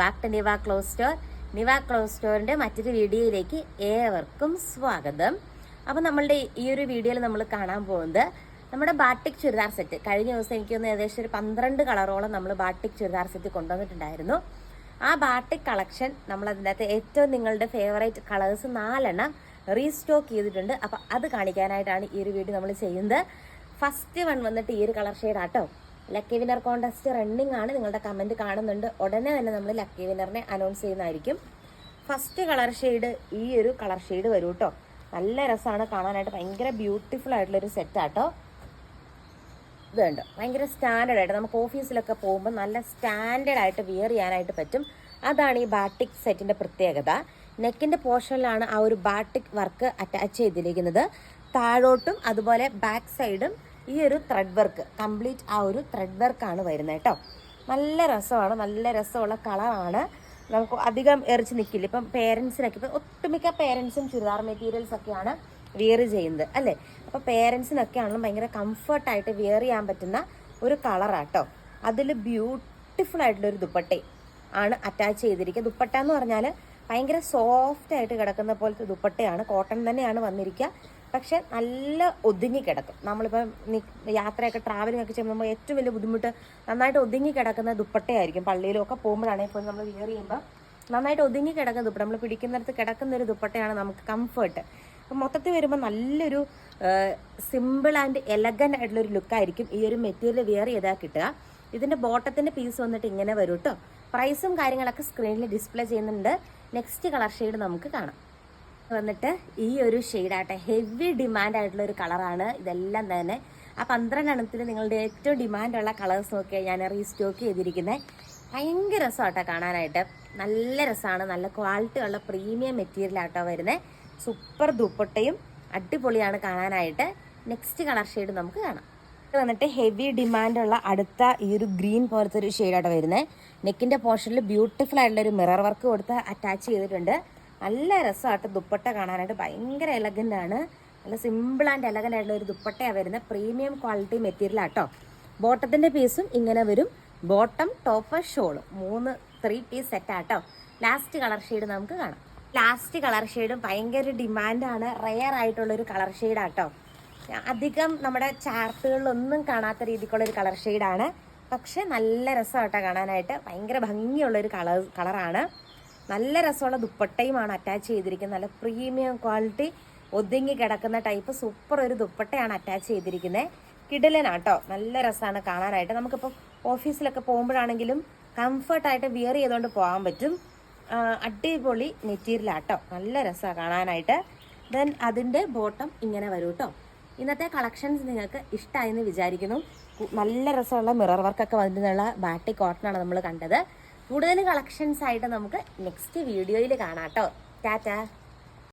Back to Niva clothes store Niva clothes സ്റ്റോറിന്റെ മറ്റൊരു വീഡിയോയിലേക്ക് ഏവർക്കും സ്വാഗതം. അപ്പം നമ്മളുടെ ഈ ഒരു വീഡിയോയിൽ നമ്മൾ കാണാൻ പോകുന്നത് നമ്മുടെ ബാട്ടിക് ചുരിദാർ സെറ്റ് കഴിഞ്ഞ ദിവസം എനിക്കൊന്ന് ഏകദേശം ഒരു പന്ത്രണ്ട് കളറോളം നമ്മൾ ബാട്ടിക് ചുരിദാർ സെറ്റ് കൊണ്ടുവന്നിട്ടുണ്ടായിരുന്നു. ആ ബാട്ടിക് കളക്ഷൻ നമ്മൾ അതിനകത്ത് ഏറ്റവും നിങ്ങളുടെ ഫേവറേറ്റ് കളേഴ്സ് നാലെണ്ണം റീസ്റ്റോക്ക് ചെയ്തിട്ടുണ്ട്. അപ്പം അത് കാണിക്കാനായിട്ടാണ് ഈ ഒരു വീഡിയോ നമ്മൾ ചെയ്യുന്നത്. ഫസ്റ്റ് വൺ വന്നിട്ട് ഈ ഒരു കളർ ഷെയ്ഡാട്ടോ ലക്കി വിന്നർ കോൺടെസ്റ്റ് റണ്ണിങ് ആണ്. നിങ്ങളുടെ കമന്റ് കാണുന്നുണ്ട്. ഉടനെ തന്നെ നമ്മൾ ലക്കി വിന്നറിനെ അനൗൺസ് ചെയ്യുന്നതായിരിക്കും. ഫസ്റ്റ് കളർ ഷെയ്ഡ് ഈ ഒരു കളർ ഷെയ്ഡ് വരും കേട്ടോ നല്ല രസമാണ്. കാണാനായിട്ട് ഭയങ്കര ബ്യൂട്ടിഫുൾ ആയിട്ടുള്ളൊരു സെറ്റ് ആട്ടോ. ഇത് കണ്ടോ? ഭയങ്കര സ്റ്റാൻഡേർഡ് ആയിട്ട് നമുക്ക് ഓഫീസിലൊക്കെ പോകുമ്പോൾ നല്ല സ്റ്റാൻഡേർഡ് ആയിട്ട് വിയർ ചെയ്യാനായിട്ട് പറ്റും. അതാണ് ഈ ബാട്ടിക് സെറ്റിന്റെ പ്രത്യേകത. നെക്കിന്റെ പോർഷനിലാണ് ആ ഒരു ബാട്ടിക് വർക്ക് അറ്റാച്ച് ചെയ്തിരിക്കുന്നത്. താഴോട്ടും അതുപോലെ ബാക്ക് സൈഡും ഈ ഒരു ത്രെഡ് വർക്ക് കംപ്ലീറ്റ് ആ ഒരു ത്രെഡ് വർക്കാണ് വരുന്നത് കേട്ടോ. നല്ല രസമാണ് നല്ല രസമുള്ള കളറാണ് നമുക്ക് അധികം എറിച്ച് നിൽക്കില്ല ഇപ്പം പേരൻസിനൊക്കെ ഇപ്പം ഒട്ടുമിക്ക പേരൻസും ചുരിദാർ മെറ്റീരിയൽസ് ഒക്കെയാണ് വിയർ ചെയ്യുന്നത് അല്ലേ? അപ്പോൾ പേരൻസിനൊക്കെ ആണെങ്കിലും ഭയങ്കര കംഫർട്ടായിട്ട് വിയർ ചെയ്യാൻ പറ്റുന്ന ഒരു കളറാണ് കളറാട്ടോ അതിൽ ബ്യൂട്ടിഫുൾ ആയിട്ടുള്ള ഒരു ദുപ്പട്ടെ ആണ് അറ്റാച്ച് ചെയ്തിരിക്കുക. ദുപ്പട്ട എന്ന് പറഞ്ഞാൽ ഭയങ്കര സോഫ്റ്റ് ആയിട്ട് കിടക്കുന്ന പോലത്തെ ദുപ്പട്ടയാണ്. കോട്ടൺ തന്നെയാണ് വന്നിരിക്കുക. പക്ഷെ നല്ല ഒതുങ്ങി കിടക്കും. നമ്മളിപ്പോൾ യാത്രയൊക്കെ ട്രാവലിംഗ് ഒക്കെ ചെയ്യുമ്പോൾ ഏറ്റവും വലിയ ബുദ്ധിമുട്ട് നന്നായിട്ട് ഒതുങ്ങി കിടക്കുന്ന ദുപ്പട്ടയായിരിക്കും. പള്ളിയിലും ഒക്കെ പോകുമ്പോഴാണെങ്കിൽ പോലും നമ്മൾ വിയർ ചെയ്യുമ്പോൾ നന്നായിട്ട് ഒതുങ്ങി കിടക്കുന്ന ദുപ്പട്ട. നമ്മൾ പിടിക്കുന്നിടത്ത് കിടക്കുന്ന ഒരു ദുപ്പട്ടയാണ് നമുക്ക് കംഫർട്ട് അപ്പം മൊത്തത്തിൽ വരുമ്പോൾ നല്ലൊരു സിമ്പിൾ ആൻഡ് എലഗന്റ് ആയിട്ടുള്ളൊരു ലുക്കായിരിക്കും ഈ ഒരു മെറ്റീരിയൽ വിയർ ചെയ്താൽ കിട്ടുക. ഇതിന്റെ ബോട്ടത്തിന്റെ പീസ് വന്നിട്ട് ഇങ്ങനെ വരും കേട്ടോ പ്രൈസും കാര്യങ്ങളൊക്കെ സ്ക്രീനിൽ ഡിസ്പ്ലേ ചെയ്യുന്നുണ്ട്. നെക്സ്റ്റ് കളർ ഷെയ്ഡ് നമുക്ക് കാണാം. വന്നിട്ട് ഈ ഒരു ഷെയ്ഡാട്ടെ ഹെവി ഡിമാൻഡ് ആയിട്ടുള്ള ഒരു കളറാണ് ഇതെല്ലാം തന്നെ. ആ പന്ത്രണ്ടെണ്ണത്തിൽ നിങ്ങളുടെ ഏറ്റവും ഡിമാൻഡുള്ള കളേഴ്സ് നോക്കിയാൽ ഞാൻ റീസ്റ്റോക്ക് ചെയ്തിരിക്കുന്നത് ഭയങ്കര രസമാട്ടോ കാണാനായിട്ട്. നല്ല രസമാണ് നല്ല ക്വാളിറ്റി ഉള്ള പ്രീമിയം മെറ്റീരിയൽ ആട്ടോ വരുന്നത് സൂപ്പർ ദുപ്പട്ടയും അടിപൊളിയാണ് കാണാനായിട്ട്. നെക്സ്റ്റ് കളർ ഷെയ്ഡ് നമുക്ക് കാണാം. വന്നിട്ട് ഹെവി ഡിമാൻഡുള്ള അടുത്ത ഈ ഒരു ഗ്രീൻ പോലത്തെ ഒരു ഷെയ്ഡാണ് വരുന്നത് നെക്കിന്റെ പോർഷനിൽ ബ്യൂട്ടിഫുൾ ആയിട്ടുള്ള ഒരു മിറർ വർക്ക് കൊടുത്ത് അറ്റാച്ച് ചെയ്തിട്ടുണ്ട്. നല്ല രസമായിട്ട് ദുപ്പട്ട കാണാനായിട്ട്. ഭയങ്കര എലഗന്റ് ആണ്. നല്ല സിമ്പിൾ ആൻഡ് എലഗന്റ് ആയിട്ടുള്ള ഒരു ദുപ്പട്ടയാണ് വരുന്നത്. പ്രീമിയം ക്വാളിറ്റി മെറ്റീരിയൽ ആട്ടോ. ബോട്ടത്തിന്റെ പീസും ഇങ്ങനെ വരും. ബോട്ടം ടോപ്പ് ഷോളും മൂന്ന് ത്രീ പീസ് സെറ്റ് ആട്ടോ. ലാസ്റ്റ് കളർ ഷെയ്ഡ് നമുക്ക് കാണാം. ലാസ്റ്റ് കളർ ഷെയ്ഡും ഭയങ്കര ഡിമാൻഡാണ് റെയർ ആയിട്ടുള്ള ഒരു കളർ ഷെയ്ഡാട്ടോ അധികം നമ്മുടെ ചാർട്ടുകളിലൊന്നും കാണാത്ത രീതിക്കുള്ള ഒരു കളർ ഷെയ്ഡാണ് പക്ഷെ നല്ല രസമാട്ടോ കാണാനായിട്ട്. ഭയങ്കര ഭംഗിയുള്ള ഒരു കളർ കളറാണ് നല്ല രസമുള്ള ദുപ്പട്ടയുമാണ് അറ്റാച്ച് ചെയ്തിരിക്കുന്നത്. നല്ല പ്രീമിയം ക്വാളിറ്റി ഒതുങ്ങി കിടക്കുന്ന ടൈപ്പ് സൂപ്പർ ഒരു ദുപ്പട്ടയാണ് അറ്റാച്ച് ചെയ്തിരിക്കുന്നത്. കിടലനാട്ടോ. നല്ല രസമാണ് കാണാനായിട്ട്. നമുക്കിപ്പോൾ ഓഫീസിലൊക്കെ പോകുമ്പോഴാണെങ്കിലും കംഫർട്ടായിട്ട് വിയർ ചെയ്തുകൊണ്ട് പോകാൻ പറ്റും. അടിപൊളി മെറ്റീരിയലാട്ടോ. നല്ല രസമാണ് കാണാനായിട്ട്. ദെൻ അതിന്റെ ബോട്ടം ഇങ്ങനെ വരും കേട്ടോ ഇന്നത്തെ കളക്ഷൻസ് നിങ്ങൾക്ക് ഇഷ്ടമായെന്ന് വിചാരിക്കുന്നു. നല്ല രസമുള്ള മിറർ വർക്കൊക്കെ വന്നിട്ടുള്ള ബാട്ടി കോട്ടനാണ് നമ്മൾ കണ്ടത്. കൂടുതൽ കളക്ഷൻസ് ആയിട്ട് നമുക്ക് നെക്സ്റ്റ് വീഡിയോയിൽ കാണാം കേട്ടോ. ടാറ്റാ